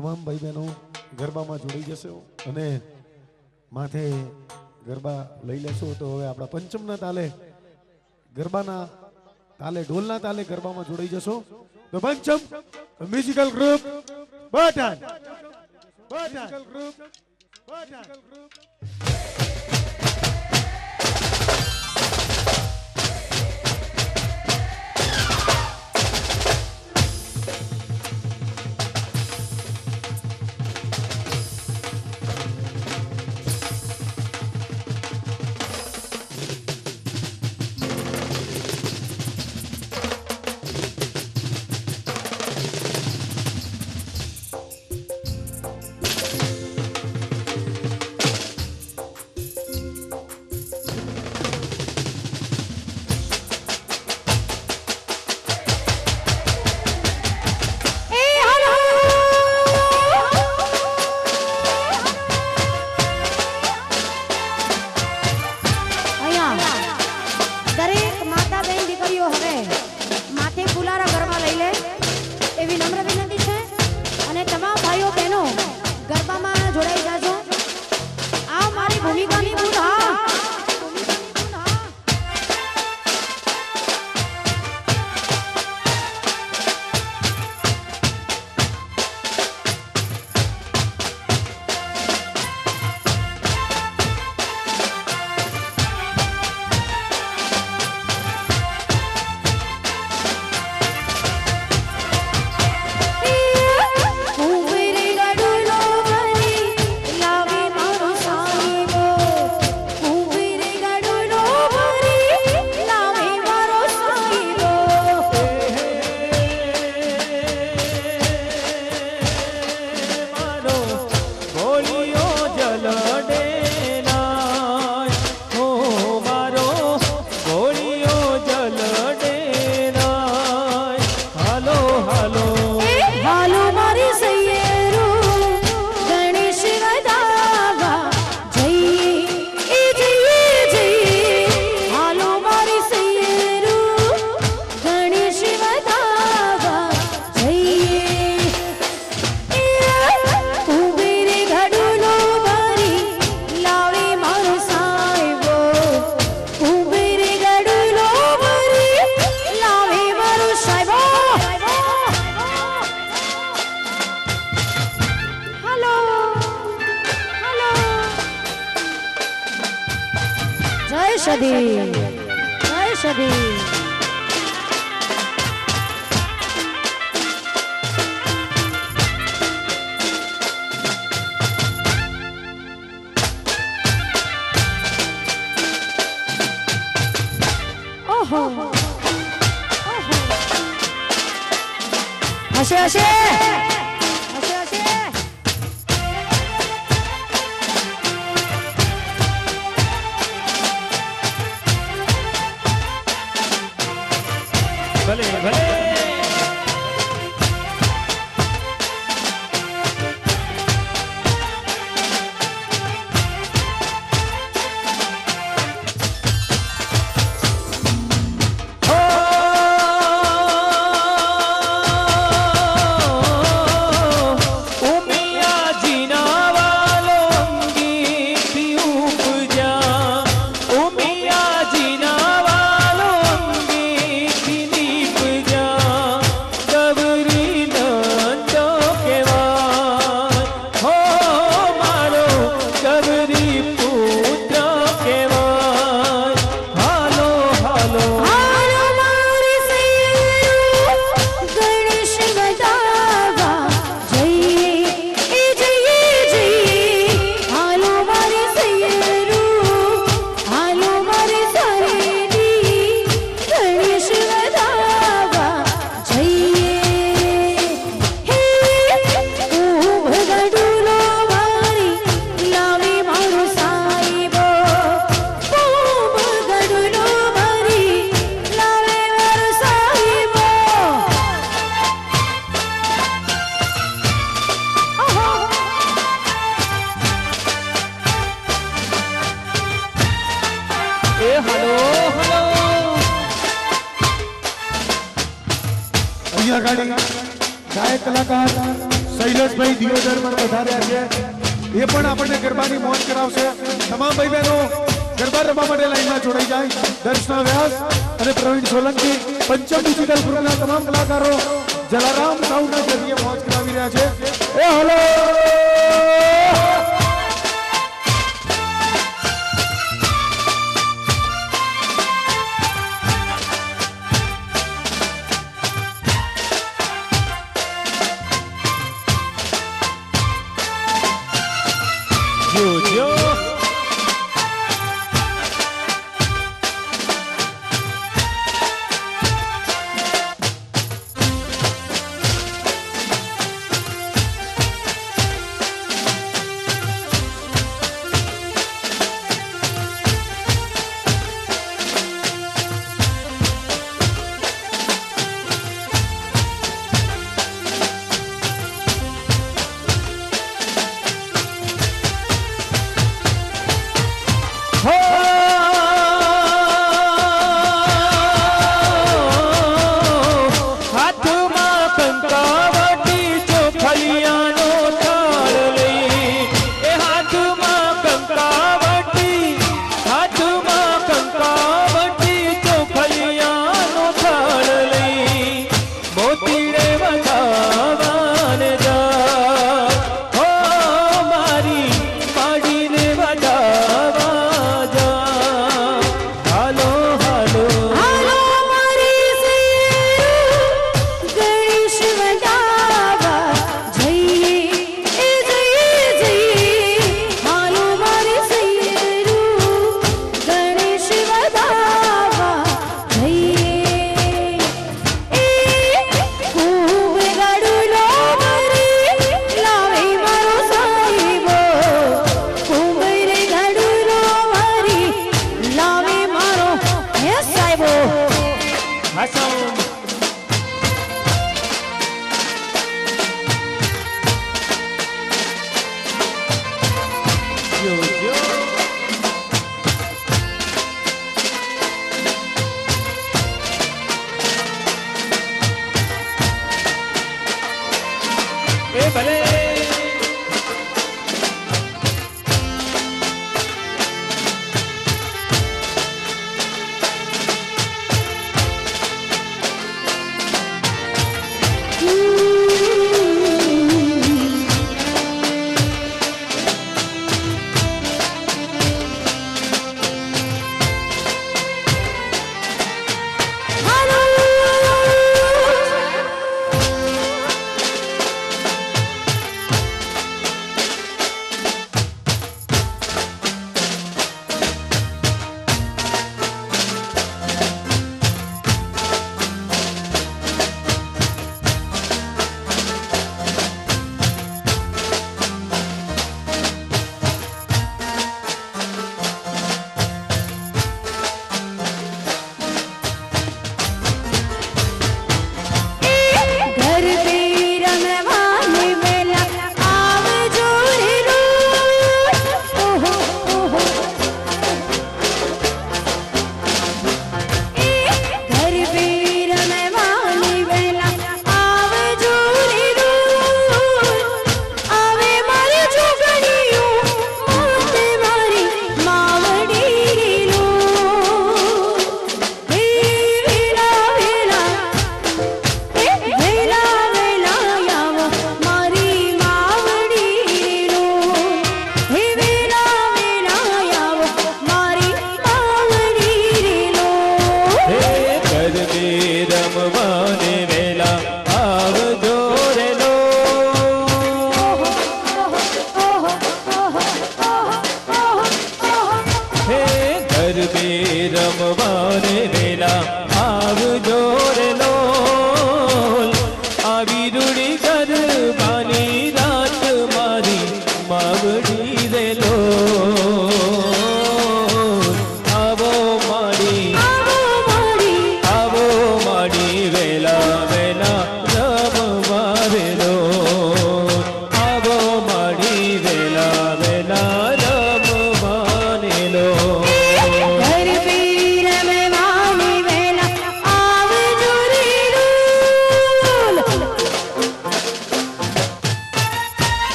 તમામ ભાઈ બહેનો ગરબામાં જોડાઈ જશો અને માથે ગરબા લઈ લેશો તો હવે આપણા પંચમના તાલે ગરબાના તાલે, ઢોલના તાલે ગરબામાં જોડાઈ જશો. તો Pancham musical group button. Button. Group button group ઘડી ગાયક, કલાકાર, શૈલેષભાઈ દિયોદર પણ વધાર્યા છે. એ પણ આપણને ગરબાની મોજ કરાવશે. તમામ ભાઈ બહેનો ગરબા રમવા માટે લાઈનમાં જોડાઈ જાય. દર્શના વ્યાસ અને પ્રવીણ સોલંકી, પંચમ ડિજિટલ ગ્રુપના તમામ કલાકારો જલારામ સાઉના જરીએ મોજ કરાવી રહ્યા છે. એ હલો! épale.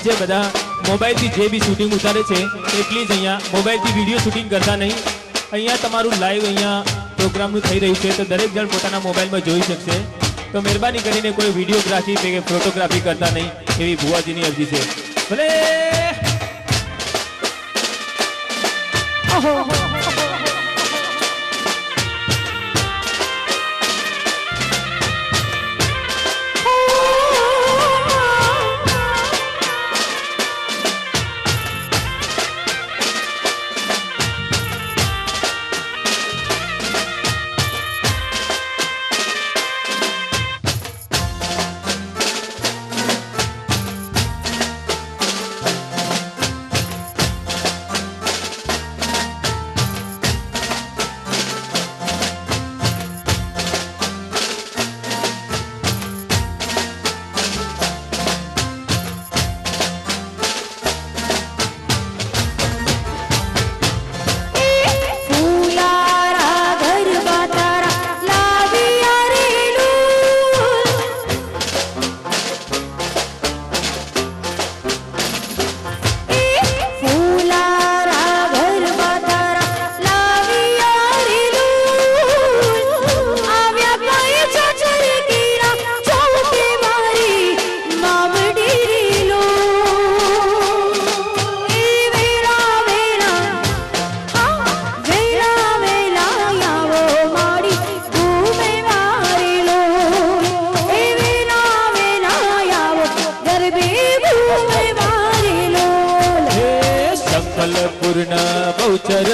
મોબાઈલ છે, બધા મોબાઈલથી જે બી શૂટિંગ ઉતારે છે, એ પ્લીઝ અહીંયા મોબાઈલથી વીડિયો શૂટિંગ કરતા નહીં. અહીંયા તમારું લાઈવ અહીંયા પ્રોગ્રામનું થઈ રહ્યું છે, તો દરેક જણ પોતાના મોબાઈલમાં જોઈ શકશે. તો મહેરબાની કરીને કોઈ વિડીયોગ્રાફી કે ફોટોગ્રાફી કરતા નહીં, એવી ભુવાજીની અરજી છે. ભલે! પૂર્ણ બહુચર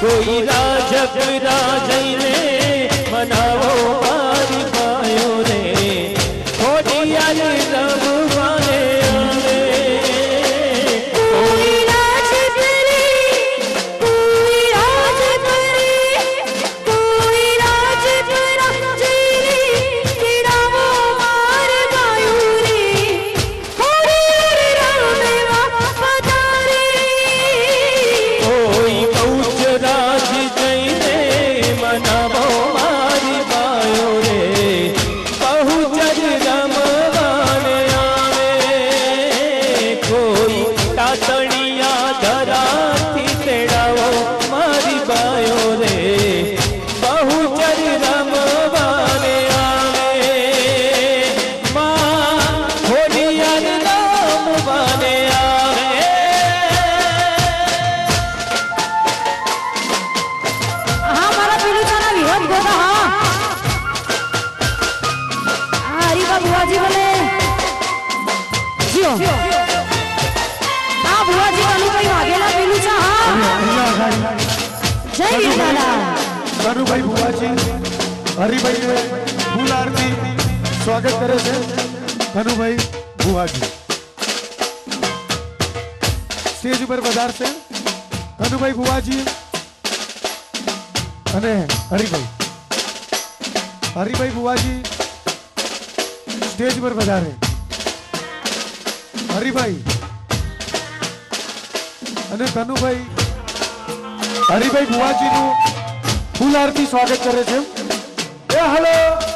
કોઈ રાજક રાજઈને સ્વાગત કરે છે ધનુભાઈ ભુવાજી. સ્ટેજ ઉપર પધારશે ધનુભાઈ ભુવાજી અને હરિભાઈ. હરિભાઈ ભુવાજી સ્ટેજ પર પધારે. હરિભાઈ અને ધનુભાઈ હરિભાઈ ભુવાજીનું ફૂલ આરતી સ્વાગત કરે છે. એ હલો!